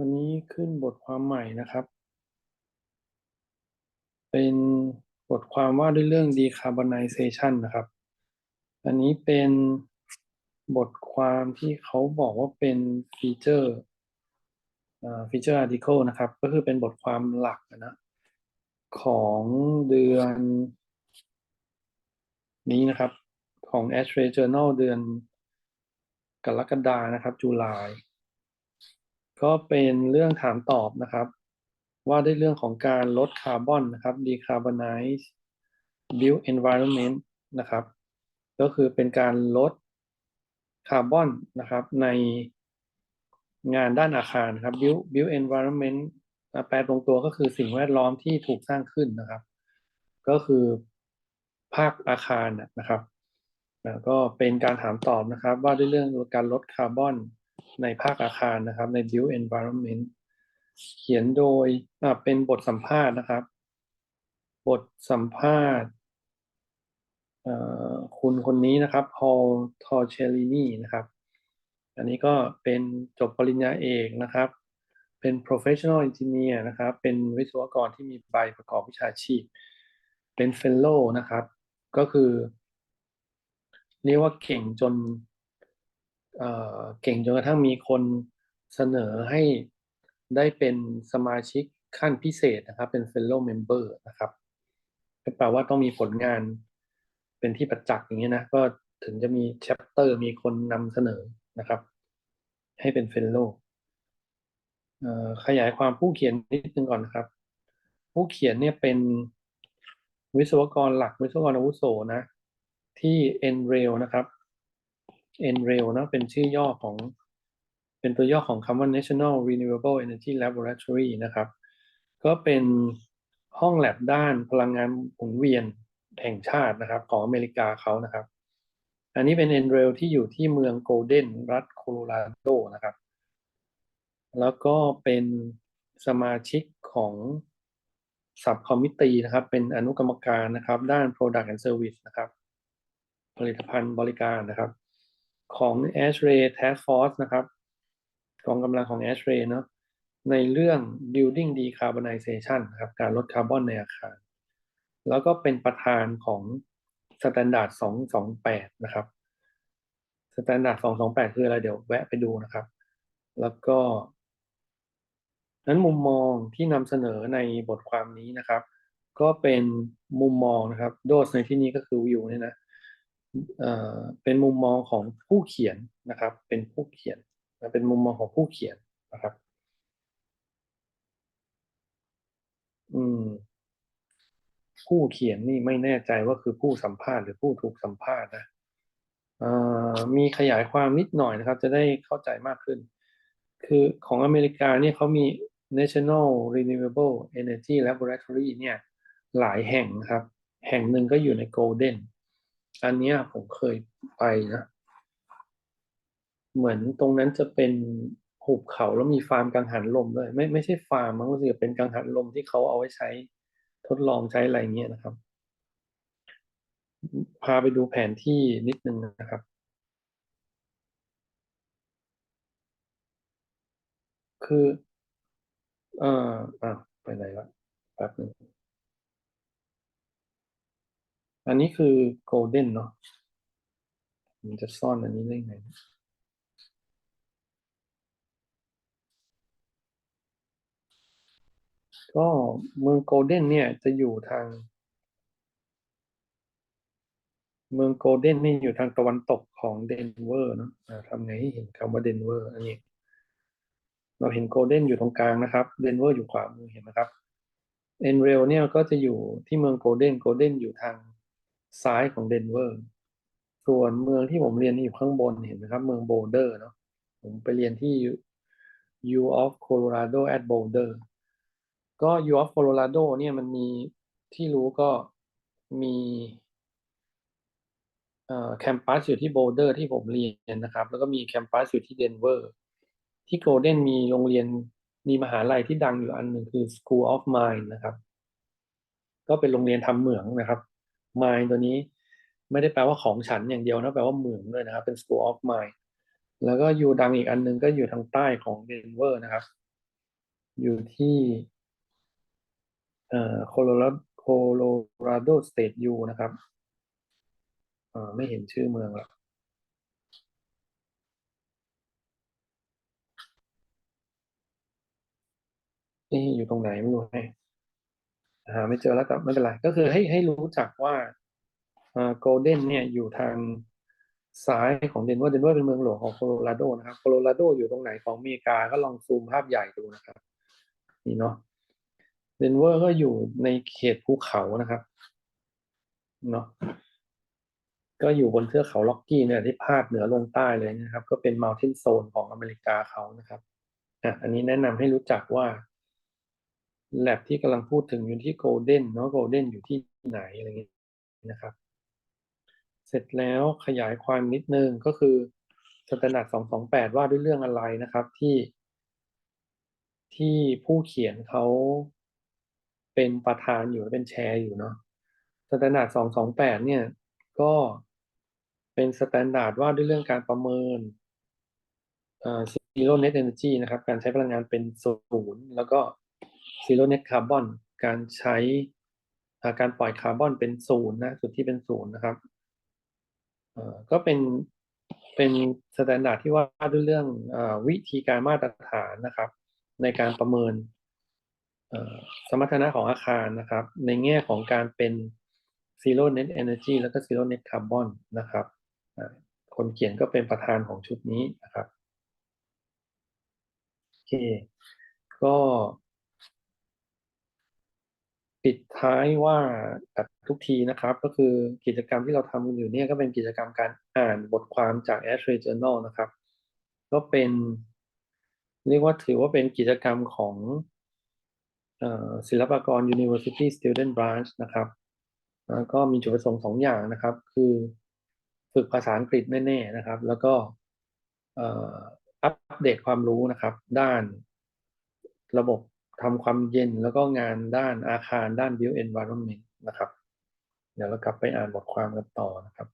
วันนี้ขึ้นบทความใหม่นะครับ เป็นบทความว่าด้วยเรื่อง decarbonization นะครับ อันนี้เป็นบทความที่เขาบอกว่าเป็นฟีเจอร์ฟีเจอร์อาร์ติเคิลนะครับ ก็คือเป็นบทความหลักนะ ของเดือน นี้นะครับ ของ a s h r a y Journal เดือนกรกฎานะครับ จุลาย ก็เป็นเรื่องถามตอบนะครับ ว่าด้วยเรื่องของการลดคาร์บอนนะครับ decarbonize built environment นะครับ ก็คือเป็นการลดคาร์บอนนะครับในงานด้านอาคารครับ built built environment แปลตรงตัวก็คือสิ่งแวดล้อมที่ถูกสร้างขึ้นนะครับ ก็คือภาคอาคารนะครับก็เป็นการถามตอบนะครับ ว่าด้วยเรื่องการลดคาร์บอน ในภาคอาคารนะครับ ใน built environment เขียนโดยเป็นบทสัมภาษณ์นะครับ บทสัมภาษณ์คุณคนนี้นะครับพอลทอเชลินีนะครับ อันนี้ก็เป็นจบปริญญาเอกนะครับ เป็น professional engineer นะครับ เป็นวิศวกรที่มีใบประกอบวิชาชีพ เป็น fellow นะครับ ก็คือ เรียกว่าเก่งจน เก่งจนกระทั่งมีคนเสนอให้ได้เป็นสมาชิกขั้นพิเศษนะครับ เป็น fellow member นะครับแปลว่าต้องมีผลงานเป็นที่ประจักษ์อย่างนี้นะ ก็ถึงจะมี chapter มีคนนำเสนอนะครับ ให้เป็น fellow ขยายความผู้เขียนนิดนึงก่อนนะครับ ผู้เขียนเนี่ยเป็นวิศวกรหลักวิศวกรอาวุโสนะ ที่ NREL นะครับ NREL นะเป็นชื่อย่อของ เป็นตัวย่อของคำว่า National Renewable Energy Laboratory นะครับ ก็เป็นห้องแลบด้านพลังงานหมุนเวียนแห่งชาตินะครับ ของอเมริกาเขานะครับ อันนี้เป็น NREL ที่อยู่ที่เมืองโกลเด้นรัฐโคโลราโดนะครับ แล้วก็เป็นสมาชิกของสับคอมมิตี้นะครับ เป็นอนุกรรมการนะครับ ด้าน Product and Service นะครับ ผลิตภัณฑ์บริการนะครับ ของ a s h r a y Task Force นะครับกองกำลังของ a s h r a y เนาะในเรื่อง building decarbonization นครับการลดคาร์บอนในอาคาร แล้วก็เป็นประธานของ Standard 228 นะครับ Standard 228 คืออะไรเดี๋ยวแวะไปดูนะครับ แล้วก็นั้นมุมมองที่นำเสนอในบทความนี้นะครับ ก็เป็นมุมมองนะครับ โดสในที่นี้ก็คือวิวเนี่ยนะ เป็นมุมมองของผู้เขียนนะครับ เป็นผู้เขียนเป็นมุมมองของผู้เขียนนะครับ อืม ผู้เขียนนี่ไม่แน่ใจว่าคือผู้สัมภาษณ์หรือผู้ถูกสัมภาษณ์นะมีขยายความนิดหน่อยนะครับ จะได้เข้าใจมากขึ้น คือของอเมริกาเนี่ยเขามี National Renewable Energy Laboratory เนี่ย หลายแห่งครับ แห่งหนึ่งก็อยู่ใน Golden อันนี้ผมเคยไปนะ เหมือนตรงนั้นจะเป็นหุบเขาแล้วมีฟาร์มกังหันลมด้วย ไม่ไม่ใช่ฟาร์มมันก็จะเป็นกังหันลมที่เขาเอาไว้ใช้ทดลองใช้อะไรเงี้ยนะครับ พาไปดูแผนที่นิดนึงนะครับ คือ เอ่ออะไปไหนละแป๊บนึง อันนี้คือโกลเด้นเนาะมันจะซ่อนอันนี้ได้ไง ก็เมืองโกลเด้นเนี่ยจะอยู่ทาง เมืองโกลเด้นนี่อยู่ทางตะวันตกของเดนเวอร์เนาะทำไงให้เห็นคำว่าเดนเวอร์อันนี้ เราเห็นโกลเด้นอยู่ตรงกลางนะครับเดนเวอร์อยู่ขวามือเห็นไหมครับเอ็นเรลเนี่ยก็จะอยู่ที่เมืองโกลเด้นโกลเด้นอยู่ทาง ซ้ายของเดนเวอร์ ส่วนเมืองที่ผมเรียนอยู่ข้างบนเห็นไหมครับ เมืองโบลเดอร์เนาะ ผมไปเรียนที่ U of Colorado at Boulder ก็ U of Colorado เนี่ยมันมีที่รู้ก็มีแคมปัสอยู่ที่โบลเดอร์ที่ผมเรียนนะครับ แล้วก็มีแคมปัสอยู่ที่เดนเวอร์ ที่โกลเด้นมีโรงเรียนมีมหาลัยที่ดังอยู่อันหนึ่งคือ School of Mine นะครับ ก็เป็นโรงเรียนทำเหมืองนะครับ Mine ตัวนี้ ไม่ได้แปลว่าของฉันอย่างเดียวนะแปลว่าเหมืองด้วยนะครับ เป็น School of Mine แล้วก็อยู่ดังอีกอันนึงก็อยู่ทางใต้ของเดนเวอร์นะครับ อยู่ที่เอ่อโคโลราโคโลราโดสเตทยูนะครับเอ่อไม่เห็นชื่อเมืองละนี่อยู่ตรงไหนไม่รู้ให้ หาไม่เจอแล้วแต่ไม่เป็นไร ก็คือให้ให้รู้จักว่าโกลเด้นเนี่ยอยู่ทางซ้ายของเดนเวอร์เดนเวอร์เป็นเมืองหลวงของโคโลราโดนะครับโคโลราโดอยู่ตรงไหนของอเมริกาก็ลองซูมภาพใหญ่ดูนะครับ นี่เนาะเดนเวอร์ก็อยู่ในเขตภูเขานะครับเนาะก็อยู่บนเทือกเขาล็อกกี้เนี่ยที่พาดเหนือลงใต้เลยนะครับ ก็เป็นมัลตินโซนของอเมริกาเขานะครับอะอันนี้แนะนำให้รู้จักว่า แลบที่กำลังพูดถึงอยู่ที่โกลเด้นเนาะโกลเด้นอยู่ที่ไหนอะไรเงี้ยนะครับ เสร็จแล้วขยายความนิดนึงก็คือสแตนดาร์ด228ว่าด้วยเรื่องอะไรนะครับที่ ที่ผู้เขียนเขาเป็นประธานอยู่เป็นแชร์อยู่เนาะสแตนดาร์ด228เนี่ย ก็เป็นสแตนดาร์ดว่าด้วยเรื่องการประเมินเอ่อ zero net energy นะครับ การใช้พลังงานเป็นศูนย์แล้วก็ zero net carbon การใช้การปล่อยคาร์บอนเป็นศูนย์นะจุดที่เป็นศูนย์นะครับก็เป็นเป็นสแตนดาร์ดที่ว่าด้วยเรื่องอวิธีการมาตรฐานนะครับ ในการประเมินสมรรถนะของอาคารนะครับ ในแง่ของการเป็น zero net energy แล้วก็ zero net carbon นะครับคนเขียนก็เป็นประธานของชุดนี้นะครับโอเค ก็ ท้ายว่าแบบทุกทีนะครับ ก็คือกิจกรรมที่เราทำกันอยู่เนี่ยก็เป็นกิจกรรมการอ่านบทความจาก ASHRAE Journal นะครับ ก็เป็น เรียกว่าถือว่าเป็นกิจกรรมของศิลปากร University Student Branch นะครับแล้วก็มีจุดประสงค์สองอย่างนะครับ คือฝึกภาษาอังกฤษแน่ๆนะครับ แล้วก็อัปเดตความรู้นะครับ ด้านระบบ ทำความเย็นแล้วก็งานด้านอาคารด้าน build environment นะครับ เดี๋ยวเรากลับไปอ่านบทความกันต่อนะครับ